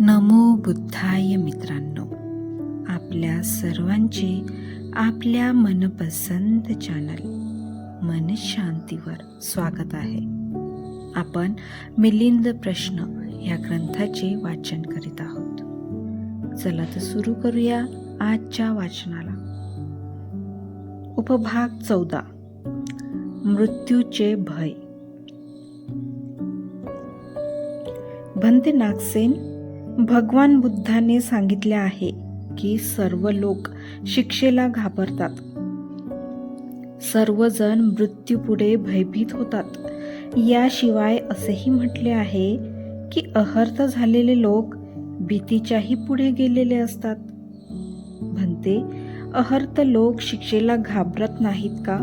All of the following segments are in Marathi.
नमो बुद्धाय मित्रांनो. आपल्या सर्वांचे आपल्या मनपसंत चॅनल मन शांतीवर स्वागत आहे. आपण मिलिंद प्रश्न या ग्रंथाचे वाचन करीत आहोत. चला तर सुरू करूया आजच्या वाचनाला. उपभाग चौदा. मृत्यूचे भय. भंते नागसेन भगवान बुद्धाने सांगितले आहे की सर्व लोक शिक्षेला घाबरतात. सर्वजण मृत्यूपुढे भयभीत होतात. याशिवाय असेही म्हटले आहे की अहर्थ झालेले लोक भीतीच्याही पुढे गेलेले असतात. म्हणते अहर्थ लोक शिक्षेला घाबरत नाहीत का?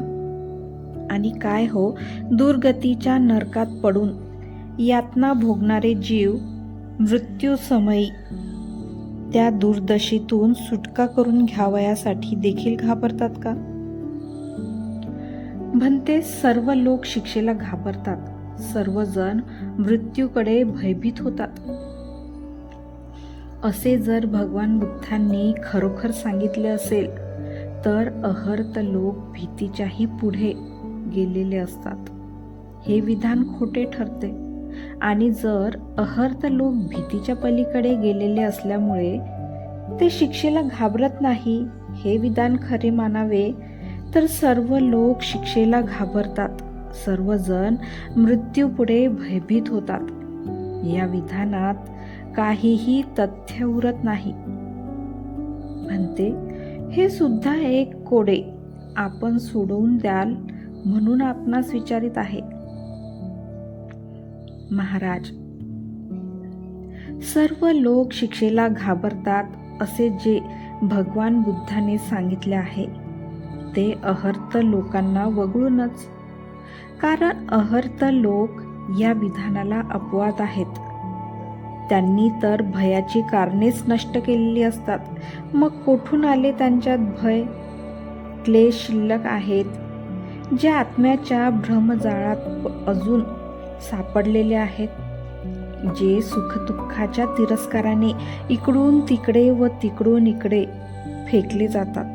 आणि काय हो दुर्गतीच्या नरकात पडून? यातना भोगणारे जीव मृत्यूसमयी त्या दुर्दशेतून सुटका करून घ्यावयासाठी देखील घाबरतात का? म्हणते सर्व लोक शिक्षेला घाबरतात. सर्वजण मृत्यूकडे भयभीत होतात. असे जर भगवान बुद्धांनी खरोखर सांगितले असेल तर अहर्त लोक भीतीच्याही पुढे गेलेले असतात. हे विधान खोटे ठरते. आणि जर अहर्त लोक भीतीच्या पलीकडे गेलेले असल्यामुळे ते शिक्षेला घाबरत नाही हे विधान खरे मानावे तर सर्व लोक शिक्षेला घाबरतात. सर्वजण मृत्यूपुढे भयभीत होतात. या विधानात काहीही तथ्य उरत नाही. म्हणते हे सुद्धा एक कोडे. आपण सोडवून द्याल म्हणून आपणास विचारित आहे. महाराज. सर्व लोक शिक्षेला घाबरतात असे जे भगवान बुद्धाने सांगितले आहे ते अहर्त लोकांना वगळूनच. कारण अहर्त लोक या विधानाला अपवाद आहेत. त्यांनी तर भयाची कारणेच नष्ट केलेली असतात. मग कोठून आले त्यांच्यात भय? क्लेश शिल्लक आहेत. जे आत्म्याच्या भ्रमजाळात अजून सापडलेले आहेत. जे सुखदुःखाच्या तिरस्काराने इकडून तिकडे व तिकडून इकडे फेकले जातात.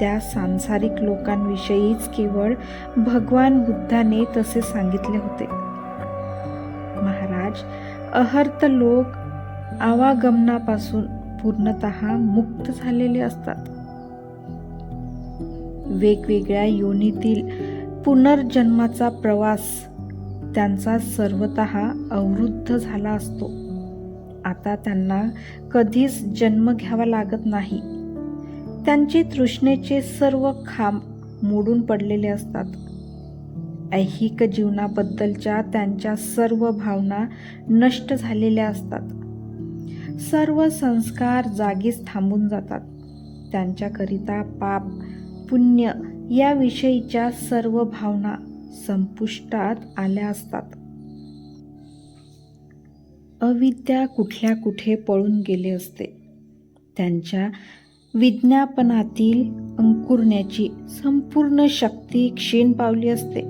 त्या सांसारिक लोकांविषयीच केवळ भगवान बुद्धाने तसे सांगितले होते. महाराज अहर्त लोक आवागमनापासून पूर्णत मुक्त झालेले असतात. वेगवेगळ्या योनीतील पुनर्जन्माचा प्रवास त्यांचा सर्वत अवरुद्ध झाला असतो. आता त्यांना कधीच जन्म घ्यावा लागत नाही. त्यांचे तृष्णेचे सर्व खांब मोडून पडलेले असतात. ऐहिक जीवनाबद्दलच्या त्यांच्या सर्व भावना नष्ट झालेल्या असतात. सर्व संस्कार जागीच थांबून जातात. त्यांच्याकरिता पाप पुण्य याविषयीच्या सर्व भावना संपुष्टात आल्या असतात. अविद्या कुठल्या कुठे पळून गेले असते. त्यांच्या विज्ञापनातील अंकुरण्याची संपूर्ण शक्ती क्षीण पावली असते.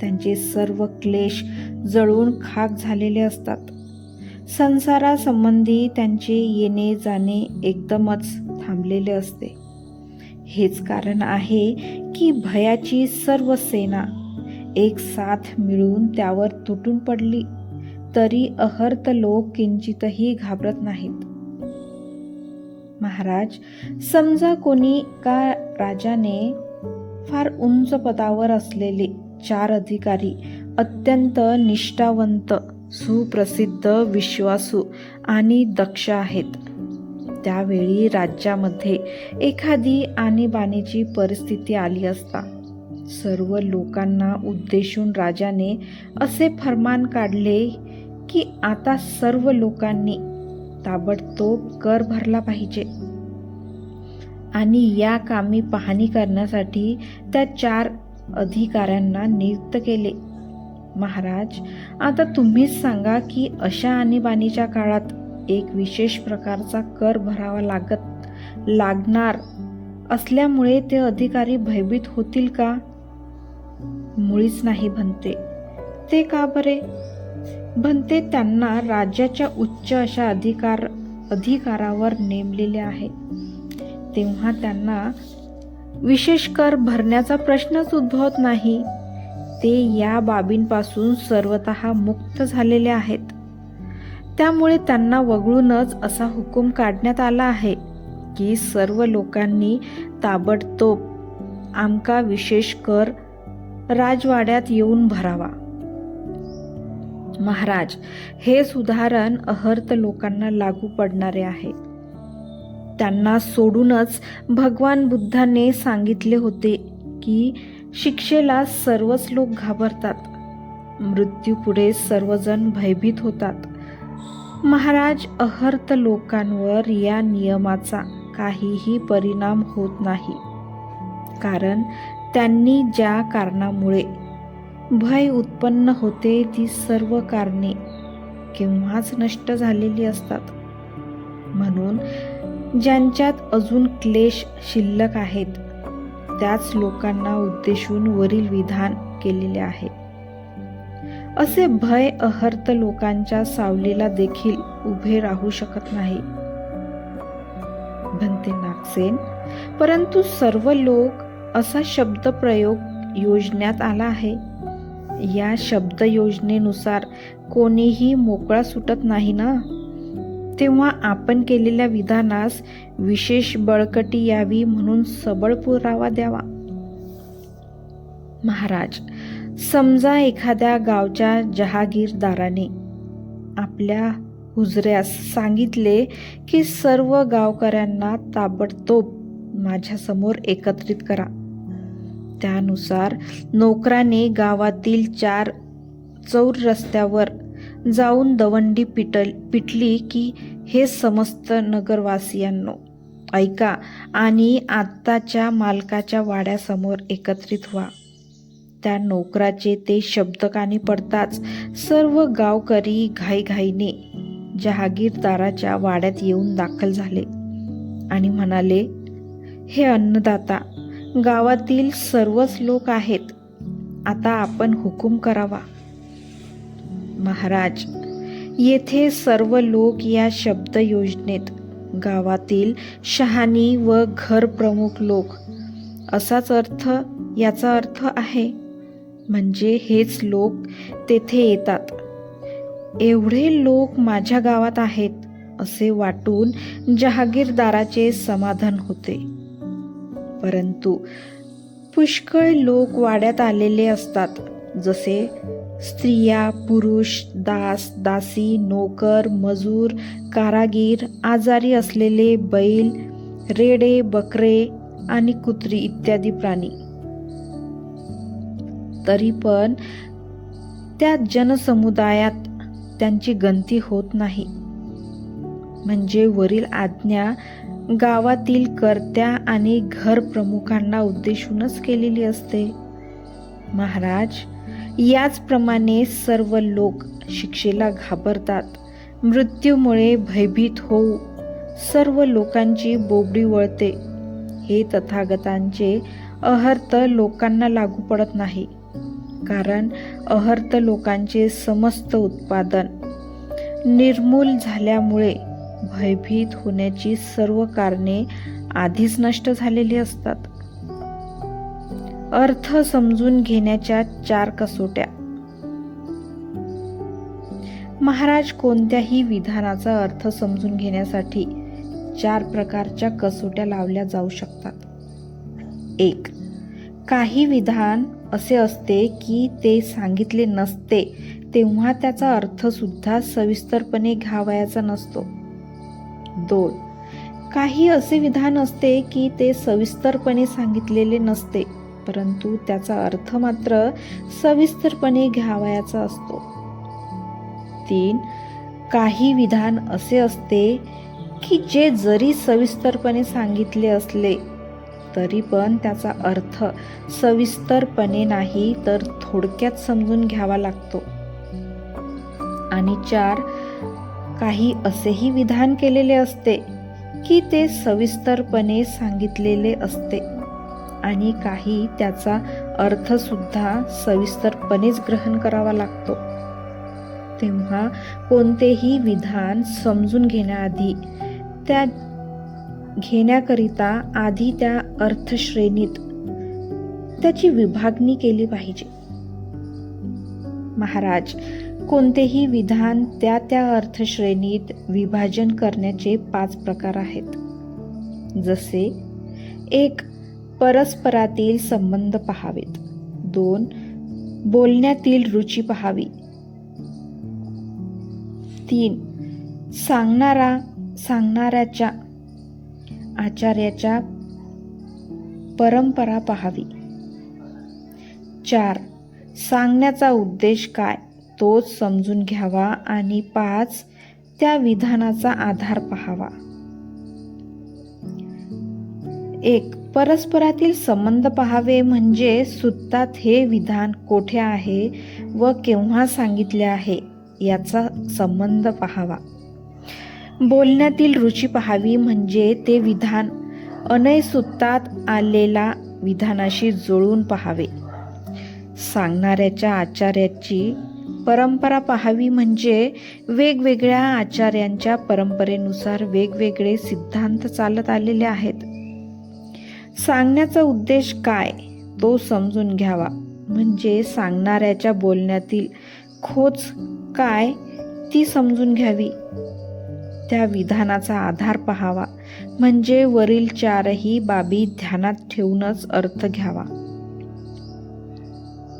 त्यांचे सर्व क्लेश जळून खाक झालेले असतात. संसारासंबंधी त्यांचे येणे जाणे एकदमच थांबलेले असते. हेच कारण आहे की भयाची सर्व सेना एक साथ मिळून त्यावर तुटून पडली तरी अहर्त लोक किंचितही घाबरत नाहीत. महाराज समजा कोणी का राजाने फार उंच पदावर असलेले चार अधिकारी अत्यंत निष्ठावंत सुप्रसिद्ध विश्वासू आणि दक्ष आहेत. त्यावेळी राज्यामध्ये एखादी आणीबाणीची परिस्थिती आली असता सर्व लोकांना उद्देशून राजाने असे फरमान काढले की आता सर्व लोकांनी ताबडतोब कर भरला पाहिजे. आणि या कामी पाहणी करण्यासाठी त्या चार अधिकाऱ्यांना नियुक्त केले. महाराज आता तुम्हीच सांगा की अशा आणीबाणीच्या काळात एक विशेष प्रकारचा कर भरावा लागत लागणार असल्यामुळे ते अधिकारी भयभीत होतील का? मुळीच नाही म्हणते ते का बरे? भंते त्यांना राज्याच्या उच्च अशा अधिकार अधिकारावर नेमलेले आहे. तेव्हा त्यांना विशेष कर भरण्याचा प्रश्नच उद्भवत नाही. ते या बाबींपासून सर्वत मुक्त झालेले आहेत. त्यामुळे त्यांना वगळूनच असा हुकूम काढण्यात आला आहे की सर्व लोकांनी ताबडतोब आमका विशेष कर राजवाड्यात येऊन भरावा. महाराज हे सुधारण अहर्त लोकांना लागू पडणारे आहे. त्यांना सोडूनच भगवान बुद्धाने सांगितले होते की शिक्षेला सर्वच लोक घाबरतात. मृत्यूपुढे सर्वजण भयभीत होतात. महाराज अहर्त लोकांवर या नियमाचा काहीही परिणाम होत नाही. कारण त्यांनी ज्या कारणामुळे भय उत्पन्न होते ती सर्व कारणे केव्हाच नष्ट झालेली असतात. म्हणून ज्यांच्यात अजून क्लेश शिल्लक आहेत त्याच लोकांना उद्देशून वरील विधान केलेले आहे. असे भय अहर्त लोकांच्या सावलीला देखील उभे राहू शकत नाही. भंते नागसेन परंतु सर्व लोक असा शब्द प्रयोग योजण्यात आला आहे. या शब्द योजनेनुसार कोणीही मोकळा सुटत नाही ना? तेव्हा आपण केलेल्या विधानास विशेष बळकटी यावी म्हणून सबळ पुरावा द्यावा. महाराज समजा एखाद्या गावच्या जहागीरदाराने आपल्या हुजऱ्यास सांगितले की सर्व गावकऱ्यांना ताबडतोब माझ्यासमोर एकत्रित करा. त्यानुसार नोकराने गावातील चार चौर रस्त्यावर जाऊन दवंडी पिटल पिटली की हे समस्त नगरवासियांनो ऐका आणि आत्ताच्या मालकाच्या वाड्यासमोर एकत्रित व्हा. त्या नोकराचे ते शब्द कानी पडताच सर्व गावकरी घाईघाईने जहागीरदाराच्या वाड्यात येऊन दाखल झाले आणि म्हणाले हे अन्नदाता गावातील सर्वच लोक आहेत. आता आपण हुकूम करावा. महाराज येथे सर्व लोक या शब्द योजनेत गावातील शहाणी व घर प्रमुख लोक. असाच अर्थ याचा अर्थ आहे म्हणजे हेच लोक तेथे येतात. एवढे लोक माझ्या गावात आहेत असे वाटून जहागीरदाराचे समाधान होते. परंतु पुष्कळ लोक वाड्यात आलेले असतात. जसे स्त्रिया पुरुष दास दासी नोकर मजूर कारागीर आजारी असलेले बैल रेडे बकरे आणि कुत्री इत्यादी प्राणी. तरी पण त्या जनसमुदायात त्यांची गंती होत नाही. म्हणजे वरील आज्ञा गावातील कर्त्या आणि घर प्रमुखांना उद्देशूनच केलेली असते. महाराज याचप्रमाणे सर्व लोक शिक्षेला घाबरतात. मृत्यूमुळे भयभीत होऊ सर्व लोकांची बोबडी वळते. हे तथागतांचे अहर्त लोकांना लागू पडत नाही कारण अहर्त लोकांचे समस्त उत्पादन निर्मूल झाल्यामुळे भयभीत होण्याची सर्व कारणे आधीच नष्ट झालेली असतात. अर्थ समजून घेण्याच्या चार कसोट्या. महाराज कोणत्याही विधानाचा अर्थ समजून घेण्यासाठी चार प्रकारच्या कसोट्या लावल्या जाऊ शकतात. एक काही विधान असे असते की ते सांगितले नसते तेव्हा त्याचा अर्थ सुद्धा सविस्तरपणे घ्यावयाचा नसतो. दोन. काही असे विधान असते की ते सविस्तरपणे सांगितलेले नसते परंतु त्याचा अर्थ मात्र सविस्तरपणे घ्यावयाचा असतो. तीन. काही विधान असे असते की जे जरी सविस्तरपणे सांगितले असले तरी पण त्याचा अर्थ सविस्तरपणे नाही तर थोडक्यात समजून घ्यावा लागतो. आणि चार. काही असेही विधान केलेले असते की ते सविस्तरपणे सांगितलेले असते. आणि काही त्याचा अर्थसुद्धा सविस्तरपणेच ग्रहण करावा लागतो. तेव्हा कोणतेही विधान समजून घेण्याआधी त्या घेण्याकरिता आधी त्या अर्थश्रेणीत त्याची विभागणी केली पाहिजे. महाराज कोणतेही विधान त्या त्या अर्थश्रेणीत विभाजन करण्याचे पाच प्रकार आहेत. जसे एक परस्परातील संबंध पहावेत. दोन बोलण्यातील रुची पहावी. तीन सांगणारा सांगणाऱ्याच्या आचार्याच्या परंपरा पहावी. चार सांगण्याचा उद्देश काय? तोच समजून घ्यावा आणि पाच त्या विधानाचा आधार पहावा. एक परस्परातील संबंध पहावे म्हणजे सुत्तात हे विधान कोठे आहे व केव्हा सांगितले आहे याचा संबंध पहावा. बोलण्यातील रुची पहावी म्हणजे ते विधान अनय सुत्तात आलेला विधानाशी जुळून पहावे. सांगणाऱ्याच्या आचार्याची परंपरा पहावी म्हणजे वेगवेगळ्या आचार्यांच्या परंपरेनुसार वेगवेगळे सिद्धांत चालत आलेले आहेत. सांगण्याचा उद्देश काय तो समजून घ्यावा. म्हणजे सांगणाऱ्याच्या बोलण्यातील खोच काय ती समजून घ्यावी. त्या विधानाचा आधार पहावा. म्हणजे वरील चारही बाबी ध्यानात ठेवूनच अर्थ घ्यावा.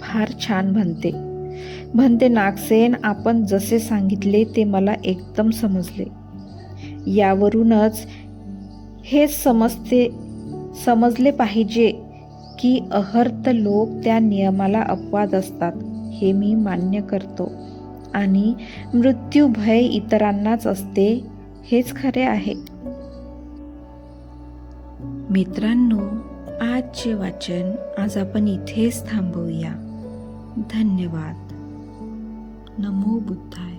फार छान म्हणते. म्हणते नागसेन आपण जसे सांगितले ते मला एकदम समजले. यावरूनच हे समजते समजले पाहिजे की अहर्त लोक त्या नियमाला अपवाद असतात हे मी मान्य करतो. आणि मृत्यू भय इतरांनाच असते हेच खरे आहे. मित्रांनो आजचे वाचन आज आपण इथेच थांबवूया. धन्यवाद. नमो बुद्धाय